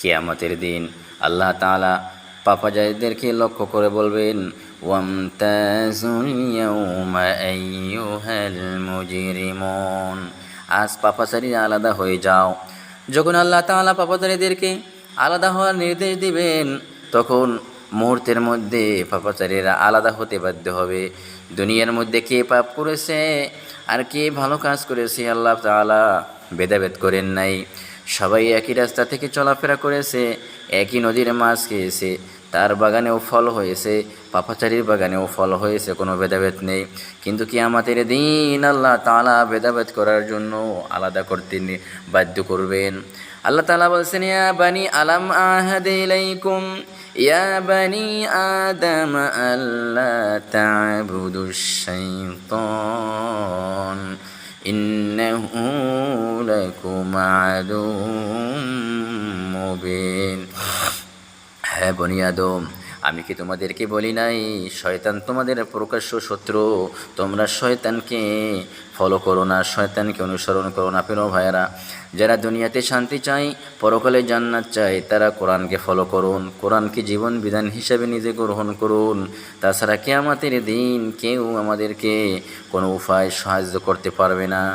কিয়ামতের দিন। আল্লাহ তাআলা পাপাজারিদেরকে লক্ষ্য করে বলবেন মুজরিমুন। আজ পাপাচারীরা আলাদা হয়ে যাও। যখন আল্লাহ তাআলা পাপাচারীদেরকে আলাদা হওয়ার নির্দেশ দিবেন, তখন মুহূর্তের মধ্যে পাপাচারীরা আলাদা হতে বাধ্য হবে। দুনিয়ার মধ্যে কে পাপ করেছে আর কে ভালো কাজ করেছে, আল্লাহ তাআলা ভেদাভেদ করেন নাই। সবাই একই রাস্তা থেকে চলাফেরা করেছে, একই নদীর মাছ খেয়েছে, তার বাগানেও ফল হয়েছে, পাপাচারির বাগানেও ফল হয়েছে, কোনো ভেদাভেদ নেই। কিন্তু কি আমাদের দিন আল্লাহ তালা ভেদাভেদ করার জন্য আলাদা করতে বাধ্য করবেন। আল্লাহ তালা বলছেন, ইয়া বানি আলাম আহাদে ইলাইকুম, ইয়া বানি আদম আল্লাহ তা'বুদু শাইতান ইন্নাহু লাকুম আদুম মুবিন হ্যাঁ বনি আমি কি তোমাদেরকে বলি নাই? শয়তান তোমাদের প্রকাশ্য শত্রু। তোমরা শয়তানকে ফলো করো না, শয়তানকে অনুসরণ করো না পেনো ভাইয়েরা। যারা দুনিয়াতে শান্তি চাই পরকালে জান্নাত চাই তারা কোরআনকে ফলো করুন। কোরআনকে জীবন বিধান হিসাবে নিজে গ্রহণ করুন। তাছাড়া কেয়ামাতের দিন কেউ আমাদেরকে কোনো উপায় সাহায্য করতে পারবে না।